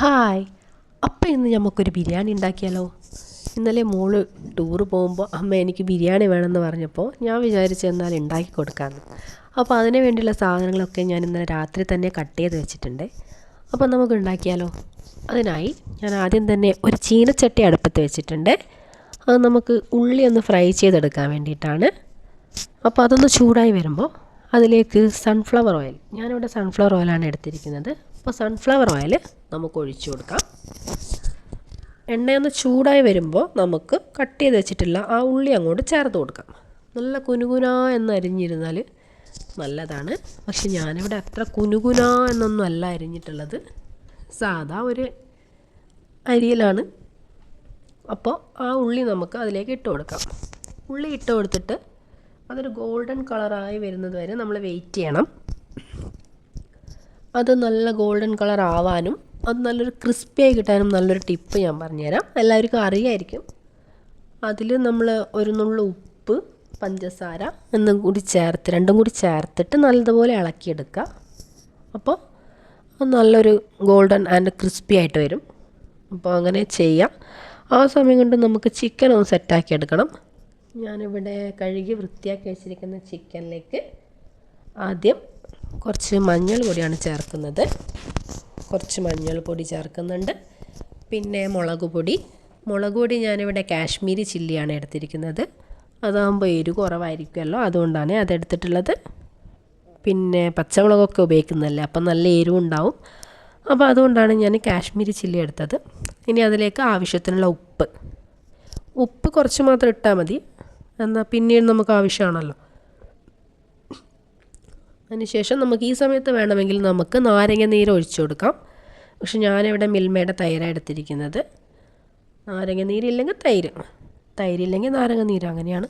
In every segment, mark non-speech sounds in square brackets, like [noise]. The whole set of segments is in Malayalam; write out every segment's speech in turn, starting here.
ഹായ്. അപ്പം ഇന്ന് നമുക്കൊരു ബിരിയാണി ഉണ്ടാക്കിയാലോ ഇന്നലെ മോൾ ടൂറ് പോകുമ്പോൾ അമ്മ എനിക്ക് ബിരിയാണി വേണമെന്ന് പറഞ്ഞപ്പോൾ ഞാൻ വിചാരിച്ചു എന്നാൽ ഉണ്ടാക്കി കൊടുക്കാമെന്ന് അപ്പോൾ അതിന് വേണ്ടിയുള്ള സാധനങ്ങളൊക്കെ ഞാൻ ഇന്നലെ രാത്രി തന്നെ കട്ട് ചെയ്ത് വെച്ചിട്ടുണ്ട്. അപ്പോൾ നമുക്ക് ഉണ്ടാക്കിയാലോ അതിനായി ഞാൻ ആദ്യം തന്നെ ഒരു ചീനച്ചട്ടി അടുപ്പത്ത് വെച്ചിട്ടുണ്ട്. അത് നമുക്ക് ഉള്ളി ഒന്ന് ഫ്രൈ ചെയ്തെടുക്കാൻ വേണ്ടിയിട്ടാണ്. അപ്പോൾ അതൊന്ന് ചൂടായി വരുമ്പോൾ അതിലേക്ക് സൺഫ്ലവർ ഓയിൽ ഞാനിവിടെ സൺഫ്ലവർ ഓയിലാണ് എടുത്തിരിക്കുന്നത്. അപ്പോൾ സൺഫ്ലവർ ഓയിൽ നമുക്ക് ഒഴിച്ചു കൊടുക്കാം. എണ്ണയൊന്ന് ചൂടായി വരുമ്പോൾ നമുക്ക് കട്ട് ചെയ്ത് വെച്ചിട്ടുള്ള ആ ഉള്ളി അങ്ങോട്ട് ചേർത്ത് കൊടുക്കാം. നല്ല കുനുകുന എന്ന് അരിഞ്ഞിരുന്നാൽ നല്ലതാണ്. പക്ഷെ ഞാനിവിടെ അത്ര കുനുകുന എന്നൊന്നും അല്ല അരിഞ്ഞിട്ടുള്ളത്. സാധാ ഒരു അരിയിലാണ്. അപ്പോൾ ആ ഉള്ളി നമുക്ക് അതിലേക്ക് ഇട്ട് കൊടുക്കാം. ഉള്ളി ഇട്ട് കൊടുത്തിട്ട് അതൊരു ഗോൾഡൻ കളറായി വരുന്നത് വരെ നമ്മൾ വെയിറ്റ് ചെയ്യണം. അത് നല്ല ഗോൾഡൻ കളർ ആവാനും അത് നല്ലൊരു ക്രിസ്പിയായി കിട്ടാനും നല്ലൊരു ടിപ്പ് ഞാൻ പറഞ്ഞുതരാം. എല്ലാവർക്കും അറിയായിരിക്കും. അതിൽ നമ്മൾ ഒരു നുള്ളു ഉപ്പ് പഞ്ചസാര എന്നും കൂടി ചേർത്ത് രണ്ടും കൂടി ചേർത്തിട്ട് നല്ലതുപോലെ ഇളക്കിയെടുക്കുക. അപ്പോൾ നല്ലൊരു ഗോൾഡൻ ആൻഡ് ക്രിസ്പി ആയിട്ട് വരും. അപ്പോൾ അങ്ങനെ ചെയ്യാം. ആ സമയം കൊണ്ട് നമുക്ക് ചിക്കൻ ഒന്ന് സെറ്റാക്കി എടുക്കണം. ഞാനിവിടെ കഴുകി വൃത്തിയാക്കി വെച്ചിരിക്കുന്ന ചിക്കനിലേക്ക് ആദ്യം കുറച്ച് മഞ്ഞൾ പൊടിയാണ് ചേർക്കുന്നത്. കുറച്ച് മഞ്ഞൾ പൊടി ചേർക്കുന്നുണ്ട്. പിന്നെ മുളക് പൊടി മുളക് പൊടി ഞാനിവിടെ കാശ്മീരി ചില്ലിയാണ് എടുത്തിരിക്കുന്നത്. അതാകുമ്പോൾ എരിവ് കുറവായിരിക്കുമല്ലോ അതുകൊണ്ടാണ് അതെടുത്തിട്ടുള്ളത്. പിന്നെ പച്ചമുളകൊക്കെ ഉപയോഗിക്കുന്നതല്ലേ അപ്പം നല്ല എരിവുണ്ടാവും. അപ്പോൾ അതുകൊണ്ടാണ് ഞാൻ കാശ്മീരി ചില്ലി എടുത്തത്. ഇനി അതിലേക്ക് ആവശ്യത്തിനുള്ള ഉപ്പ്. ഉപ്പ് കുറച്ച് മാത്രം ഇട്ടാൽ മതി. എന്നാൽ പിന്നീട് നമുക്ക് ആവശ്യമാണല്ലോ. അതിനുശേഷം നമുക്ക് ഈ സമയത്ത് വേണമെങ്കിൽ നമുക്ക് നാരങ്ങ നീര് ഒഴിച്ചു കൊടുക്കാം. പക്ഷെ ഞാനിവിടെ മിൽമയുടെ തൈരാണ് എടുത്തിരിക്കുന്നത്. നാരങ്ങ നീരില്ലെങ്കിൽ തൈര്. തൈരില്ലെങ്കിൽ നാരങ്ങ നീര് അങ്ങനെയാണ്.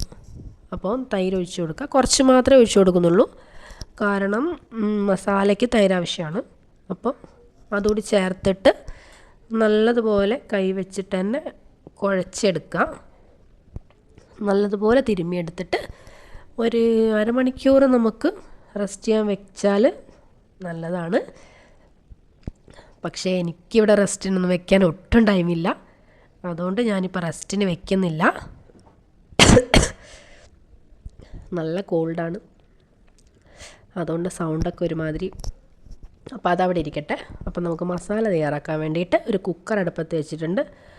അപ്പോൾ തൈര് ഒഴിച്ചു കൊടുക്കുക. കുറച്ച് മാത്രമേ ഒഴിച്ചു കൊടുക്കുന്നുള്ളൂ. കാരണം മസാലയ്ക്ക് തൈര് ആവശ്യമാണ്. അപ്പോൾ അതുകൂടി ചേർത്തിട്ട് നല്ലതുപോലെ കൈ വെച്ചിട്ട് തന്നെ കുഴച്ചെടുക്കുക. നല്ലതുപോലെ തിരുമ്മിയെടുത്തിട്ട് ഒരു അരമണിക്കൂർ നമുക്ക് റെസ്റ്റ് ചെയ്യാൻ വെച്ചാൽ നല്ലതാണ്. പക്ഷേ എനിക്കിവിടെ റെസ്റ്റിനൊന്നും വെക്കാൻ ഒട്ടും ടൈമില്ല. അതുകൊണ്ട് ഞാനിപ്പോൾ റെസ്റ്റിന് വെക്കുന്നില്ല. നല്ല കോൾഡാണ്. അതുകൊണ്ട് സൗണ്ടൊക്കെ ഒരുമാതിരി. അപ്പോൾ അതവിടെ ഇരിക്കട്ടെ. അപ്പോൾ നമുക്ക് മസാല തയ്യാറാക്കാൻ വേണ്ടിയിട്ട് ഒരു കുക്കർ അടുപ്പത്ത് വെച്ചിട്ടുണ്ട്.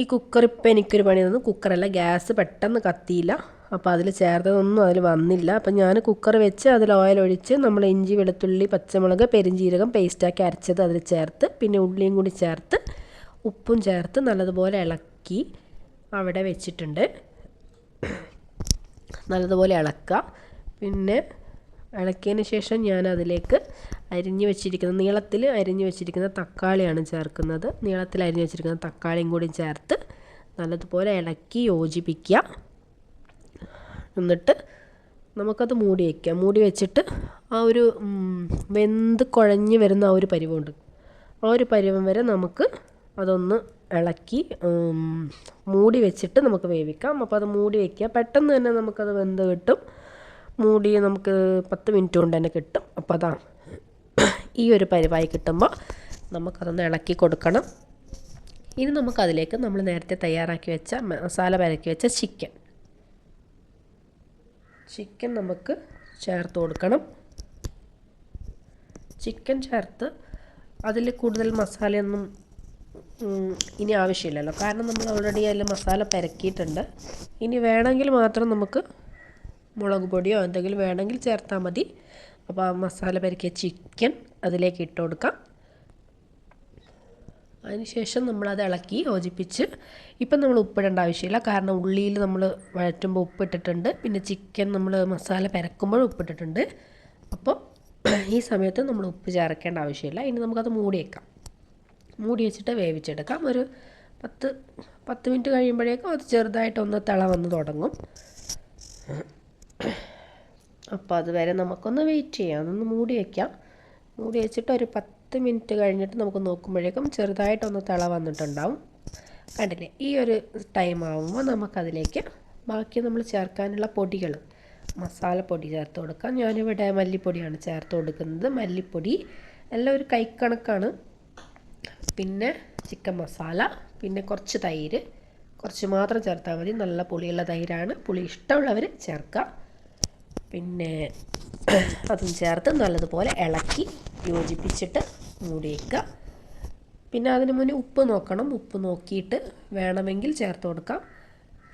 ഈ കുക്കർ ഇപ്പം എനിക്കൊരു പണി തന്നു. കുക്കറല്ല ഗ്യാസ് പെട്ടെന്ന് കത്തിയില്ല. അപ്പോൾ അതിൽ ചേർത്തതൊന്നും അതിൽ വന്നില്ല. അപ്പം ഞാൻ കുക്കർ വെച്ച് അതിൽ ഓയിൽ ഒഴിച്ച് നമ്മൾ ഇഞ്ചി വെളുത്തുള്ളി പച്ചമുളക് പെരിഞ്ജീരകം പേസ്റ്റാക്കി അരച്ചത് അതിൽ ചേർത്ത് പിന്നെ ഉള്ളിയും കൂടി ചേർത്ത് ഉപ്പും ചേർത്ത് നല്ലതുപോലെ ഇളക്കി അവിടെ വെച്ചിട്ടുണ്ട്. നല്ലതുപോലെ ഇളക്കുക. പിന്നെ ഇളക്കിയതിന് ശേഷം ഞാൻ അതിലേക്ക് അരിഞ്ഞു വെച്ചിരിക്കുന്ന നീളത്തിൽ അരിഞ്ഞു വെച്ചിരിക്കുന്ന തക്കാളിയാണ് ചേർക്കുന്നത്. നീളത്തിൽ അരിഞ്ഞു വെച്ചിരിക്കുന്ന തക്കാളിയും കൂടി ചേർത്ത് നല്ലതുപോലെ ഇളക്കി യോജിപ്പിക്കുക. എന്നിട്ട് നമുക്കത് മൂടി വയ്ക്കാം. മൂടി വെച്ചിട്ട് ആ ഒരു വെന്ത് കുഴഞ്ഞ് വരുന്ന ആ ഒരു പരിവുണ്ട്. ആ ഒരു പരിവം വരെ നമുക്ക് അതൊന്ന് ഇളക്കി മൂടി വെച്ചിട്ട് നമുക്ക് വേവിക്കാം. അപ്പോൾ അത് മൂടി വയ്ക്കുക. പെട്ടെന്ന് തന്നെ നമുക്കത് വെന്ത് കിട്ടും. മൂടി നമുക്ക് പത്ത് മിനിറ്റ് കൊണ്ട് തന്നെ കിട്ടും. അപ്പോൾ അതാണ് ഈ ഒരു പരിവായി കിട്ടുമ്പോൾ നമുക്കതൊന്ന് ഇളക്കി കൊടുക്കണം. ഇനി നമുക്കതിലേക്ക് നമ്മൾ നേരത്തെ തയ്യാറാക്കി വെച്ച മസാല പരക്കി വെച്ച ചിക്കൻ. ചിക്കൻ നമുക്ക് ചേർത്ത് കൊടുക്കണം. ചിക്കൻ ചേർത്ത് അതിൽ കൂടുതൽ മസാലയൊന്നും ഇനി ആവശ്യമില്ലല്ലോ. കാരണം നമ്മൾ ഓൾറെഡി അതിൽ മസാല പരക്കിയിട്ടുണ്ട്. ഇനി വേണമെങ്കിൽ മാത്രം നമുക്ക് മുളക് പൊടിയോ എന്തെങ്കിലും വേണമെങ്കിൽ ചേർത്താൽ മതി. അപ്പോൾ ആ മസാല പരക്കിയ ചിക്കൻ അതിലേക്ക് ഇട്ട് കൊടുക്കാം. അതിനുശേഷം നമ്മളത് ഇളക്കി യോജിപ്പിച്ച് ഇപ്പം നമ്മൾ ഉപ്പിടേണ്ട ആവശ്യമില്ല. കാരണം ഉള്ളിയിൽ നമ്മൾ വഴറ്റുമ്പോൾ ഉപ്പിട്ടിട്ടുണ്ട്. പിന്നെ ചിക്കൻ നമ്മൾ മസാല പരക്കുമ്പോഴും ഉപ്പിട്ടിട്ടുണ്ട്. അപ്പോൾ ഈ സമയത്ത് നമ്മൾ ഉപ്പ് ചേർക്കേണ്ട ആവശ്യമില്ല. ഇനി നമുക്കത് മൂടി വയ്ക്കാം മൂടി വെച്ചിട്ട് വേവിച്ചെടുക്കാം. ഒരു പത്ത് പത്ത് മിനിറ്റ് കഴിയുമ്പോഴേക്കും അത് ചെറുതായിട്ടൊന്ന് തിള വന്ന് തുടങ്ങും. [coughs] അപ്പോൾ അതുവരെ നമുക്കൊന്ന് വെയിറ്റ് ചെയ്യാം. ഒന്ന് മൂടി വയ്ക്കാം മൂടി വെച്ചിട്ട് ഒരു പത്ത് മിനിറ്റ് കഴിഞ്ഞിട്ട് നമുക്ക് നോക്കുമ്പോഴേക്കും ചെറുതായിട്ടൊന്ന് തിള വന്നിട്ടുണ്ടാവും. കണ്ടില്ലേ? ഈ ഒരു ടൈം ആകുമ്പോൾ നമുക്കതിലേക്ക് ബാക്കി നമ്മൾ ചേർക്കാനുള്ള പൊടികൾ മസാലപ്പൊടി ചേർത്ത് കൊടുക്കാം. ഞാനിവിടെ മല്ലിപ്പൊടിയാണ് ചേർത്ത് കൊടുക്കുന്നത്. മല്ലിപ്പൊടി എല്ലാം ഒരു കൈക്കണക്കാണ്. പിന്നെ ചിക്കൻ മസാല പിന്നെ കുറച്ച് തൈര്. കുറച്ച് മാത്രം ചേർത്താൽ മതി. നല്ല പുളിയുള്ള തൈരാണ്. പുളി ഇഷ്ടമുള്ളവർ ചേർക്കുക പിന്നെ അതും ചേർത്ത് നല്ലതുപോലെ ഇളക്കി യോജിപ്പിച്ചിട്ട് മൂടി വയ്ക്കുക പിന്നെ അതിന് മുന്നേ ഉപ്പ് നോക്കണം. ഉപ്പ് നോക്കിയിട്ട് വേണമെങ്കിൽ ചേർത്ത് കൊടുക്കാം.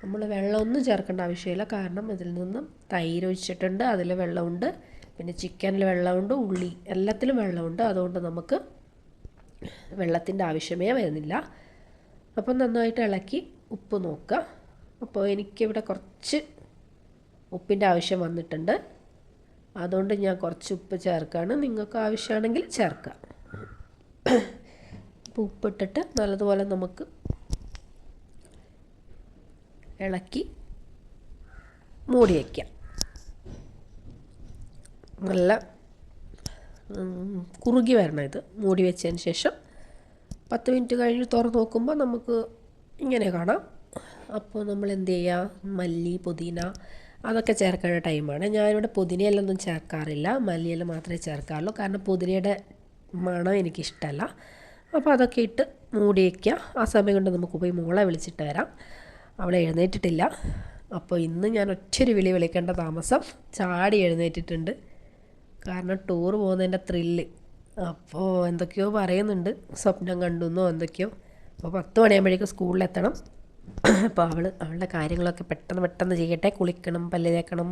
നമ്മൾ വെള്ളമൊന്നും ചേർക്കേണ്ട ആവശ്യമില്ല. കാരണം ഇതിൽ നിന്നും തൈര് ഒഴിച്ചിട്ടുണ്ട് അതിൽ വെള്ളമുണ്ട്. പിന്നെ ചിക്കനിൽ വെള്ളമുണ്ട് ഉള്ളി എല്ലാത്തിലും വെള്ളമുണ്ട്. അതുകൊണ്ട് നമുക്ക് വെള്ളത്തിന്റെ ആവശ്യമേ വരുന്നില്ല. അപ്പം നന്നായിട്ട് ഇളക്കി ഉപ്പ് നോക്കുക. അപ്പോൾ എനിക്കിവിടെ കുറച്ച് ഉപ്പിന്റെ ആവശ്യം വന്നിട്ടുണ്ട്. അതുകൊണ്ട് ഞാൻ കുറച്ച് ഉപ്പ് ചേർക്കുകയാണ് നിങ്ങൾക്ക് ആവശ്യമാണെങ്കിൽ ചേർക്കാം. അപ്പോൾ ഉപ്പിട്ടിട്ട് നല്ലതുപോലെ നമുക്ക് ഇളക്കി മൂടി വയ്ക്കാം നല്ല കുറുകി വരണം ഇത്. മൂടി വെച്ചതിന് ശേഷം പത്ത് മിനിറ്റ് കഴിഞ്ഞ് തുറന്ന് നോക്കുമ്പോൾ നമുക്ക് ഇങ്ങനെ കാണാം. അപ്പോൾ നമ്മൾ എന്ത് ചെയ്യുക മല്ലി പുതിന അതൊക്കെ ചേർക്കേണ്ട ടൈമാണ്. ഞാനിവിടെ പുതിനയിലൊന്നും ചേർക്കാറില്ല. മല്ലിയില മാത്രമേ ചേർക്കാറുള്ളൂ. കാരണം പുതിനയുടെ മണം എനിക്കിഷ്ടമല്ല അപ്പോൾ അതൊക്കെ ഇട്ട് മൂടി വയ്ക്കുക ആ സമയം കൊണ്ട് നമുക്ക് പോയി മോളെ വിളിച്ചിട്ട് വരാം. അവളെ എഴുന്നേറ്റിട്ടില്ല. അപ്പോൾ ഇന്ന് ഞാൻ ഒറ്റൊരു വിളി വിളിക്കേണ്ട താമസം ചാടി എഴുന്നേറ്റിട്ടുണ്ട്. കാരണം ടൂർ പോകുന്നതിന്റെ ത്രില്ല് അപ്പോൾ എന്തൊക്കെയോ പറയുന്നുണ്ട്. സ്വപ്നം കണ്ടുന്നോ എന്തൊക്കെയോ. അപ്പോൾ പത്ത് മണിയാകുമ്പോഴേക്കും സ്കൂളിലെത്തണം. അപ്പോൾ അവൾ അവളുടെ കാര്യങ്ങളൊക്കെ പെട്ടെന്ന് പെട്ടെന്ന് ചെയ്യട്ടെ. കുളിക്കണം പല്ല് തേക്കണം.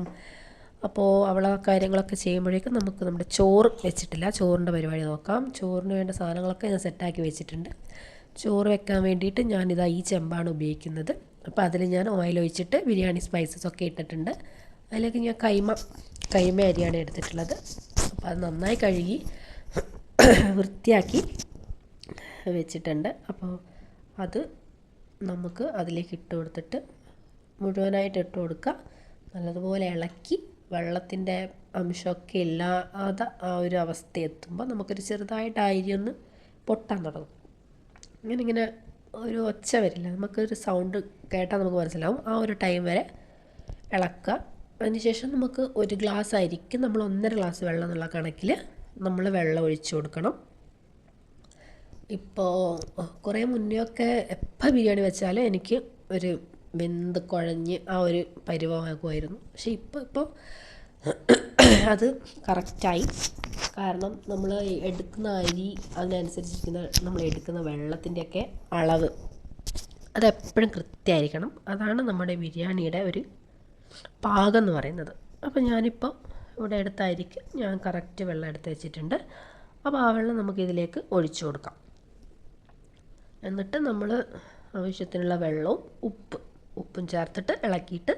അപ്പോൾ അവൾ ആ കാര്യങ്ങളൊക്കെ ചെയ്യുമ്പോഴേക്കും നമുക്ക് നമ്മുടെ ചോറ് വെച്ചിട്ടില്ല. ചോറിന്റെ പരിപാടി നോക്കാം. ചോറിന് വേണ്ട സാധനങ്ങളൊക്കെ ഞാൻ സെറ്റാക്കി വെച്ചിട്ടുണ്ട്. ചോറ് വെക്കാൻ വേണ്ടിയിട്ട് ഞാനിതാ ഈ ചെമ്പാണ് ഉപയോഗിക്കുന്നത്. അപ്പോൾ അതിൽ ഞാൻ ഓയിൽ ഒഴിച്ചിട്ട് ബിരിയാണി സ്പൈസസ് ഒക്കെ ഇട്ടിട്ടുണ്ട്. അതിലേക്ക് ഞാൻ കൈമ കൈമ അരിയാണ് എടുത്തിട്ടുള്ളത്. അപ്പോൾ അത് നന്നായി കഴുകി വൃത്തിയാക്കി വെച്ചിട്ടുണ്ട്. അപ്പോൾ അത് നമുക്ക് അതിലേക്ക് ഇട്ട് കൊടുത്തിട്ട് മുഴുവനായിട്ട് ഇട്ട് കൊടുക്കുക. നല്ലതുപോലെ ഇളക്കി വെള്ളത്തിന്റെ അംശമൊക്കെ ഇല്ലാതെ ആ ഒരു അവസ്ഥ എത്തുമ്പോൾ നമുക്കൊരു ചെറുതായിട്ട് അരി ഒന്ന് പൊട്ടാൻ തുടങ്ങും. ഇങ്ങനെ ഇങ്ങനെ ഒരു ഒച്ച വരില്ല. നമുക്കൊരു സൗണ്ട് കേട്ടാൽ നമുക്ക് മനസ്സിലാവും. ആ ഒരു ടൈം വരെ ഇളക്കുക. അതിനുശേഷം നമുക്ക് ഒരു ഗ്ലാസ് അരിക്ക് നമ്മൾ ഒന്നര ഗ്ലാസ് വെള്ളം എന്നുള്ള കണക്കിൽ നമ്മൾ വെള്ളം ഒഴിച്ചു കൊടുക്കണം. ഇപ്പോൾ കുറേ മുന്നേ ഒക്കെ എപ്പോൾ ബിരിയാണി വെച്ചാലും എനിക്ക് ഒരു വെന്ത് കുഴഞ്ഞ് ആ ഒരു പരുവമാകുമായിരുന്നു പക്ഷേ ഇപ്പോൾ ഇപ്പോൾ അത് കറക്റ്റായി. കാരണം നമ്മൾ എടുക്കുന്ന അരി അതിനനുസരിച്ചിരിക്കുന്ന നമ്മൾ എടുക്കുന്ന വെള്ളത്തിന്റെയൊക്കെ അളവ് അതെപ്പോഴും കൃത്യമായിരിക്കണം. അതാണ് നമ്മുടെ ബിരിയാണിയുടെ ഒരു പാകം എന്ന് പറയുന്നത്. അപ്പോൾ ഞാനിപ്പോൾ ഇവിടെ എടുത്തായിരിക്കും ഞാൻ കറക്റ്റ് വെള്ളം എടുത്ത് വെച്ചിട്ടുണ്ട്. അപ്പോൾ ആ വെള്ളം നമുക്കിതിലേക്ക് ഒഴിച്ചു കൊടുക്കാം. എന്നിട്ട് നമ്മൾ ആവശ്യത്തിനുള്ള വെള്ളവും ഉപ്പ് ഉപ്പും ചേർത്തിട്ട് ഇളക്കിയിട്ട്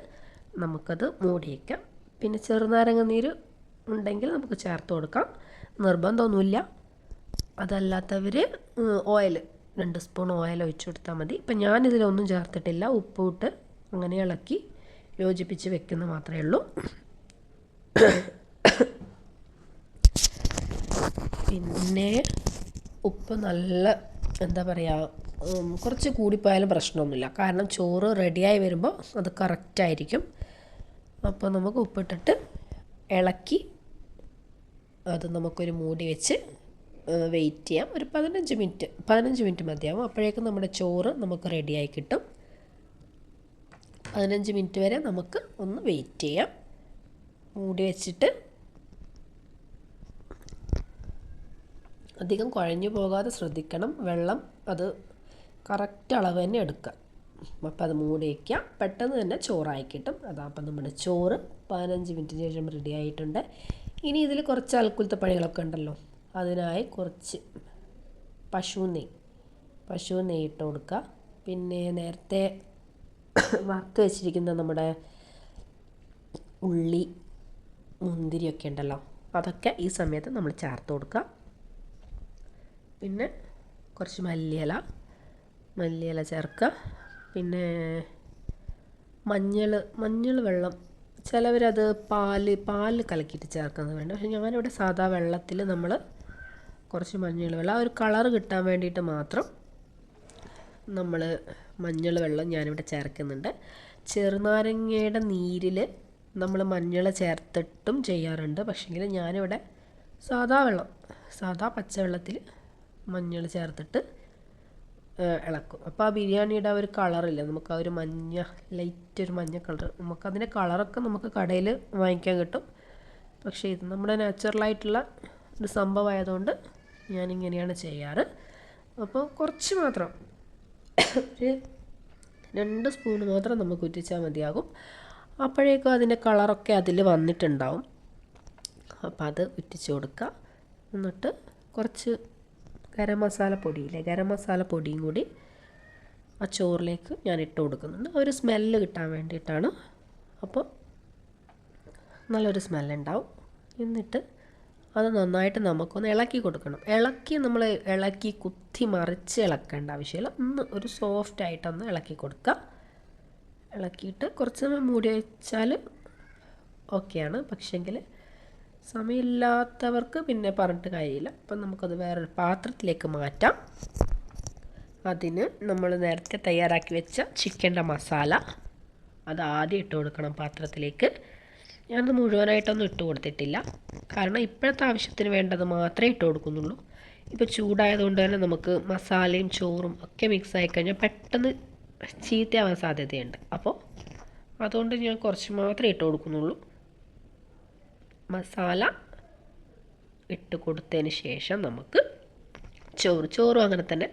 നമുക്കത് മൂടി വയ്ക്കാം പിന്നെ ചെറുനാരങ്ങ നീര് ഉണ്ടെങ്കിൽ നമുക്ക് ചേർത്ത് കൊടുക്കാം. നിർബന്ധമൊന്നുമില്ല. അതല്ലാത്തവർ ഓയിൽ രണ്ട് സ്പൂൺ ഓയിൽ ഒഴിച്ചു കൊടുത്താൽ മതി. ഇപ്പം ഞാനിതിലൊന്നും ചേർത്തിട്ടില്ല. ഉപ്പ് ഇട്ട് അങ്ങനെ ഇളക്കി യോജിപ്പിച്ച് വെക്കുന്ന മാത്രമേ ഉള്ളൂ. പിന്നെ ഉപ്പ് നല്ല എന്താ പറയുക കുറച്ച് കൂടിപ്പോയാലും പ്രശ്നമൊന്നുമില്ല. കാരണം ചോറ് റെഡിയായി വരുമ്പോൾ അത് കറക്റ്റായിരിക്കും അപ്പോൾ നമുക്ക് ഉപ്പിട്ടിട്ട് ഇളക്കി അത് നമുക്കൊരു മൂടി വെച്ച് വെയിറ്റ് ചെയ്യാം. ഒരു പതിനഞ്ച് മിനിറ്റ് പതിനഞ്ച് മിനിറ്റ് മതിയാവും. അപ്പോഴേക്കും നമ്മുടെ ചോറ് നമുക്ക് റെഡിയായി കിട്ടും. പതിനഞ്ച് മിനിറ്റ് വരെ നമുക്ക് ഒന്ന് വെയിറ്റ് ചെയ്യാം. മൂടി വെച്ചിട്ട് അധികം കുഴഞ്ഞു പോകാതെ ശ്രദ്ധിക്കണം. വെള്ളം അത് കറക്റ്റ് അളവ് തന്നെ എടുക്കുക. അപ്പം അത് മൂടി വയ്ക്കുക പെട്ടെന്ന് തന്നെ ചോറായി കിട്ടും. അതാ അപ്പം നമ്മുടെ ചോറ്. പതിനഞ്ച് മിനിറ്റിന് ശേഷം റെഡി ആയിട്ടുണ്ട്. ഇനി ഇതിൽ കുറച്ച് അൽക്കുലത്തെ പണികളൊക്കെ ഉണ്ടല്ലോ. അതിനായി കുറച്ച് പശു നെയ് പശു നെയ് ഇട്ട് കൊടുക്കുക. പിന്നെ നേരത്തെ വറുത്ത് വെച്ചിരിക്കുന്ന നമ്മുടെ ഉള്ളി മുന്തിരിയൊക്കെ ഉണ്ടല്ലോ. അതൊക്കെ ഈ സമയത്ത് നമ്മൾ ചേർത്ത് കൊടുക്കുക. പിന്നെ കുറച്ച് മല്ലിയില മല്ലിയില ചേർക്കുക പിന്നെ മഞ്ഞൾ മഞ്ഞൾ വെള്ളം. ചിലവരത് പാൽ പാൽ കലക്കിയിട്ട് ചേർക്കുന്നത് വേണ്ട. പക്ഷെ ഞാനിവിടെ സാധാ വെള്ളത്തിൽ നമ്മൾ കുറച്ച് മഞ്ഞൾ വെള്ളം ആ ഒരു കളർ കിട്ടാൻ വേണ്ടിയിട്ട് മാത്രം നമ്മൾ മഞ്ഞൾ വെള്ളം ഞാനിവിടെ ചേർക്കുന്നുണ്ട്. ചെറുനാരങ്ങയുടെ നീരിൽ നമ്മൾ മഞ്ഞൾ ചേർത്തിട്ടും ചെയ്യാറുണ്ട്. പക്ഷേങ്കിൽ ഞാനിവിടെ സാധാ വെള്ളം സാധാ പച്ചവെള്ളത്തിൽ മഞ്ഞൾ ചേർത്തിട്ട് ഇളക്കും. അപ്പോൾ ആ ബിരിയാണിയുടെ ആ ഒരു കളറില്ല നമുക്ക് ആ ഒരു മഞ്ഞ ലൈറ്റ് ഒരു മഞ്ഞ കളർ നമുക്ക് നമുക്കതിന്റെ കളറൊക്കെ നമുക്ക് കടയിൽ വാങ്ങിക്കാൻ കിട്ടും. പക്ഷേ ഇത് നമ്മുടെ നാച്ചുറലായിട്ടുള്ള ഒരു സംഭവമായതുകൊണ്ട് ഞാനിങ്ങനെയാണ് ചെയ്യാറ്. അപ്പോൾ കുറച്ച് മാത്രം. ഒരു രണ്ട് സ്പൂൺ മാത്രം നമുക്ക് ഉറ്റിച്ചാൽ മതിയാകും. അപ്പോഴേക്കും അതിന്റെ കളറൊക്കെ അതിൽ വന്നിട്ടുണ്ടാവും. അപ്പോൾ അത് ഉറ്റിച്ച് കൊടുക്കുക എന്നിട്ട് കുറച്ച് ഗരം മസാല പൊടിയില്ലേ? ഗരം മസാല പൊടിയും കൂടി ആ ചോറിലേക്ക് ഞാൻ ഇട്ട് കൊടുക്കുന്നുണ്ട്. ഒരു സ്മെല്ല് കിട്ടാൻ വേണ്ടിയിട്ടാണ്. അപ്പോൾ നല്ലൊരു സ്മെല്ലുണ്ടാവും എന്നിട്ട് അത് നന്നായിട്ട് നമുക്കൊന്ന് ഇളക്കി കൊടുക്കണം. ഇളക്കി നമ്മൾ ഇളക്കി കുത്തി മറിച്ച് ഇളക്കേണ്ട ആവശ്യമില്ല. ഒന്ന് ഒരു സോഫ്റ്റ് ആയിട്ടൊന്ന് ഇളക്കി കൊടുക്കുക. ഇളക്കിയിട്ട് കുറച്ച് മൂടി വെച്ചാൽ ഓക്കെയാണ് പക്ഷെങ്കിൽ സമയമില്ലാത്തവർക്ക് പിന്നെ പറഞ്ഞിട്ട് കാര്യമില്ല. അപ്പം നമുക്കത് വേറൊരു പാത്രത്തിലേക്ക് മാറ്റാം. അതിന് നമ്മൾ നേരത്തെ തയ്യാറാക്കി വെച്ച ചിക്കന്റെ മസാല അത് ആദ്യം ഇട്ട് കൊടുക്കണം പാത്രത്തിലേക്ക്. ഞാനത് മുഴുവനായിട്ടൊന്നും ഇട്ട് കൊടുത്തിട്ടില്ല. കാരണം ഇപ്പോഴത്തെ ആവശ്യത്തിന് വേണ്ടത് മാത്രമേ ഇട്ട് കൊടുക്കുന്നുള്ളൂ. ഇപ്പോൾ ചൂടായതുകൊണ്ട് തന്നെ നമുക്ക് മസാലയും ചോറും ഒക്കെ മിക്സ് ആയി കഴിഞ്ഞാൽ പെട്ടെന്ന് ചീത്തയാവാൻ സാധ്യതയുണ്ട്. അപ്പോൾ അതുകൊണ്ട് ഞാൻ കുറച്ച് മാത്രമേ ഇട്ട് കൊടുക്കുന്നുള്ളൂ. മസാല ഇട്ട് കൊടുത്തതിന് ശേഷം നമുക്ക് ചോറ്. ചോറും അങ്ങനെ തന്നെ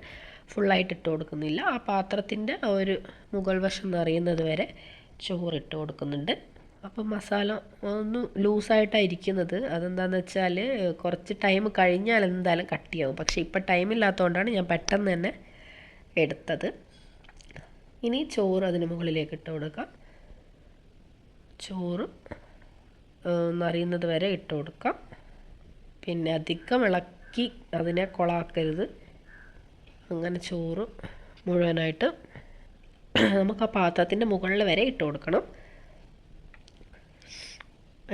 ഫുള്ളായിട്ട് ഇട്ട് കൊടുക്കുന്നില്ല. ആ പാത്രത്തിന്റെ ആ ഒരു മുകൾ വശം നിറയുന്നത് വരെ ചോറ് ഇട്ട് കൊടുക്കുന്നുണ്ട്. അപ്പം മസാല ഒന്ന് ലൂസായിട്ടാണ് ഇരിക്കുന്നത് അതെന്താണെന്ന് വെച്ചാൽ കുറച്ച് ടൈം കഴിഞ്ഞാൽ എന്തായാലും കട്ടിയാവും. പക്ഷേ ഇപ്പം ടൈമില്ലാത്തതുകൊണ്ടാണ് ഞാൻ പെട്ടെന്ന് തന്നെ എടുത്തത്. ഇനി ചോറ് അതിന് മുകളിലേക്ക് ഇട്ട് കൊടുക്കാം. ചോറ് നിറയുന്നത് വരെ ഇട്ട് കൊടുക്കാം. പിന്നെ അധികം ഇളക്കി അതിനെ കൊളാക്കരുത്. അങ്ങനെ ചോറ് മുഴുവനായിട്ട് നമുക്ക് ആ പാത്രത്തിന്റെ മുകളിൽ വരെ ഇട്ട് കൊടുക്കണം.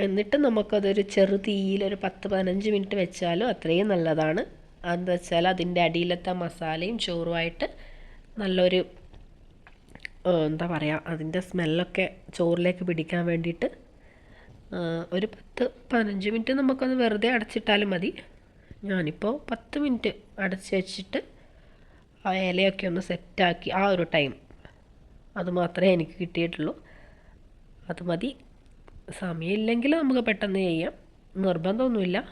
എന്നിട്ട് നമുക്കതൊരു ചെറു തീയിൽ ഒരു പത്ത് പതിനഞ്ച് മിനിറ്റ് വെച്ചാലും അത്രയും നല്ലതാണ്. അതെന്താ വെച്ചാൽ അതിന്റെ അടിയിലത്തെ മസാലയും ചോറുമായിട്ട് നല്ലൊരു എന്താ പറയുക അതിന്റെ സ്മെല്ലൊക്കെ ചോറിലേക്ക് പിടിക്കാൻ വേണ്ടിയിട്ട് ഒരു പത്ത് പതിനഞ്ച് മിനിറ്റ് നമുക്കൊന്ന് വെറുതെ അടച്ചിട്ടാലും മതി. ഞാനിപ്പോൾ പത്ത് മിനിറ്റ് അടച്ച് വെച്ചിട്ട് ആ ഇലയൊക്കെ ഒന്ന് സെറ്റാക്കി ആ ഒരു ടൈം. അത് മാത്രമേ എനിക്ക് കിട്ടിയിട്ടുള്ളൂ. അത് മതി. സമയമില്ലെങ്കിൽ നമുക്ക് പെട്ടെന്ന് ചെയ്യാം. നിർബന്ധമൊന്നുമില്ല.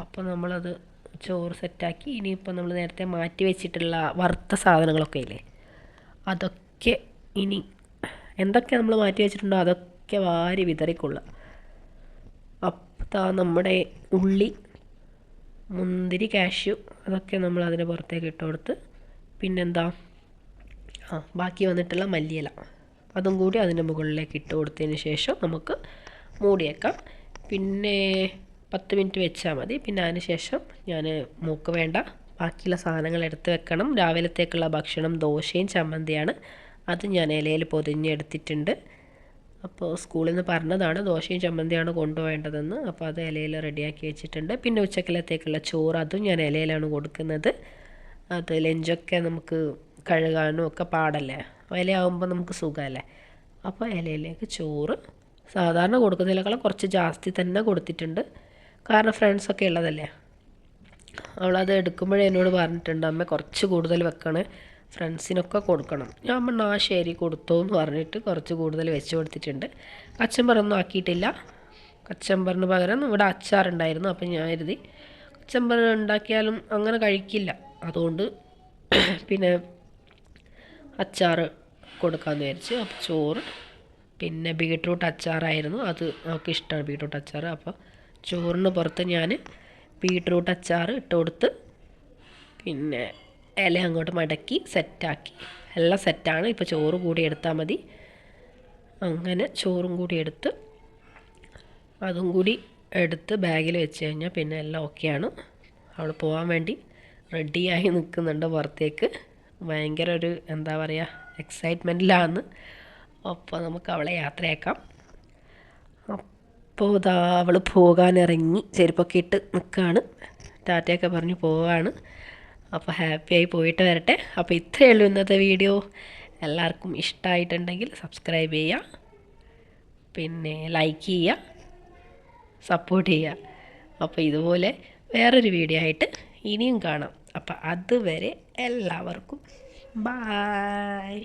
അപ്പോൾ നമ്മളത് ചോറ് സെറ്റാക്കി ഇനിയിപ്പോൾ നമ്മൾ നേരത്തെ മാറ്റി വെച്ചിട്ടുള്ള വറുത്ത സാധനങ്ങളൊക്കെ ഇല്ലേ? അതൊക്കെ ഇനി എന്തൊക്കെ നമ്മൾ മാറ്റി വെച്ചിട്ടുണ്ടോ? അതൊക്കെ വാരി വിതറിക്കൊള്ളുക. അപ്പോൾ നമ്മുടെ ഉള്ളി മുന്തിരി കാഷ്യു അതൊക്കെ നമ്മൾ അതിന് പുറത്തേക്ക് ഇട്ട് കൊടുത്ത് പിന്നെന്താ? ആ ബാക്കി വന്നിട്ടുള്ള മല്ലിയില. അതും കൂടി അതിന്റെ മുകളിലേക്ക് ഇട്ട് കൊടുത്തതിന് ശേഷം നമുക്ക് മൂടിയേക്കാം. പിന്നെ പത്ത് മിനിറ്റ് വെച്ചാൽ മതി. പിന്നെ അതിന് ശേഷം ഞാൻ മൂക്ക് വേണ്ട ബാക്കിയുള്ള സാധനങ്ങൾ എടുത്ത് വെക്കണം. രാവിലത്തേക്കുള്ള ഭക്ഷണം ദോശയും ചമ്മന്തിയാണ്. അത് ഞാൻ ഇലയിൽ പൊതിഞ്ഞെടുത്തിട്ടുണ്ട്. അപ്പോൾ സ്കൂളിൽ നിന്ന് പറഞ്ഞതാണ് ദോശയും ചമ്മന്തിയാണ് കൊണ്ടുപോകേണ്ടതെന്ന് അപ്പോൾ അത് ഇലയിൽ റെഡിയാക്കി വെച്ചിട്ടുണ്ട്. പിന്നെ ഉച്ചക്കലത്തേക്കുള്ള ചോറ് അതും ഞാൻ ഇലയിലാണ് കൊടുക്കുന്നത്. അത് ലഞ്ചൊക്കെ നമുക്ക് കഴുകാനും ഒക്കെ പാടല്ലേ? ഇലയാകുമ്പോൾ നമുക്ക് സുഖമല്ലേ? അപ്പോൾ ഇലയിലേക്ക് ചോറ് സാധാരണ കൊടുക്കുന്നതിനേക്കാളും കുറച്ച് ജാസ്തി തന്നെ കൊടുത്തിട്ടുണ്ട്. കാരണം ഫ്രണ്ട്സൊക്കെ ഉള്ളതല്ലേ? അവളത് എടുക്കുമ്പോഴേ എന്നോട് പറഞ്ഞിട്ടുണ്ട് അമ്മ കുറച്ച് കൂടുതൽ വെക്കണേ. ഫ്രണ്ട്സിനൊക്കെ കൊടുക്കണം. ഞാൻ പറഞ്ഞു ആ ശരി കൊടുത്തോ എന്ന് പറഞ്ഞിട്ട് കുറച്ച് കൂടുതൽ വെച്ച് കൊടുത്തിട്ടുണ്ട്. കച്ചമ്പറൊന്നും ആക്കിയിട്ടില്ല. കച്ചമ്പറിന് പകരം ഇവിടെ അച്ചാറുണ്ടായിരുന്നു അപ്പം ഞാൻ കരുതി കച്ചമ്പർ ഉണ്ടാക്കിയാലും അങ്ങനെ കഴിക്കില്ല. അതുകൊണ്ട് [clears throat] പിന്നെ അച്ചാറ് കൊടുക്കാമെന്ന് വിചാരിച്ച് അപ്പോൾ ചോറ് പിന്നെ ബീട്രൂട്ട് അച്ചാറായിരുന്നു. അത് അവൾക്ക് ഇഷ്ടമാണ് ബീട്രൂട്ട് അച്ചാർ അപ്പോൾ ചോറിന് പുറത്ത് ഞാൻ ബീട്രൂട്ട് അച്ചാർ ഇട്ട് കൊടുത്ത് പിന്നെ ഇല അങ്ങോട്ട് മടക്കി സെറ്റാക്കി. എല്ലാം സെറ്റാണ്. ഇപ്പോൾ ചോറ് കൂടി എടുത്താൽ മതി. അങ്ങനെ ചോറും കൂടി എടുത്ത് അതും കൂടി എടുത്ത് ബാഗിൽ വെച്ച് കഴിഞ്ഞാൽ പിന്നെ എല്ലാം ഓക്കെയാണ് അവൾ പോകാൻ വേണ്ടി റെഡിയായി നിൽക്കുന്നുണ്ട് പുറത്തേക്ക്. ഭയങ്കര ഒരു എന്താ പറയുക എക്സൈറ്റ്മെന്റിലാണ് അപ്പോൾ നമുക്ക് അവളെ യാത്രയാക്കാം. അപ്പോൾ ഇതാ അവൾ പോകാനിറങ്ങി ചെരുപ്പൊക്കെ ഇട്ട് നിൽക്കുകയാണ് ടാറ്റയൊക്കെ പറഞ്ഞ് പോവാണ്. അപ്പോൾ ഹാപ്പിയായി പോയിട്ട് വരട്ടെ. അപ്പോൾ ഇത്രയേ ഉള്ളൂ ഇന്നത്തെ വീഡിയോ എല്ലാവർക്കും ഇഷ്ടമായിട്ടുണ്ടെങ്കിൽ സബ്സ്ക്രൈബ് ചെയ്യുക. പിന്നെ ലൈക്ക് ചെയ്യുക. സപ്പോർട്ട് ചെയ്യുക. അപ്പോൾ ഇതുപോലെ വേറൊരു വീഡിയോ ആയിട്ട് ഇനിയും കാണാം. അപ്പോൾ അതുവരെ എല്ലാവർക്കും ബായ്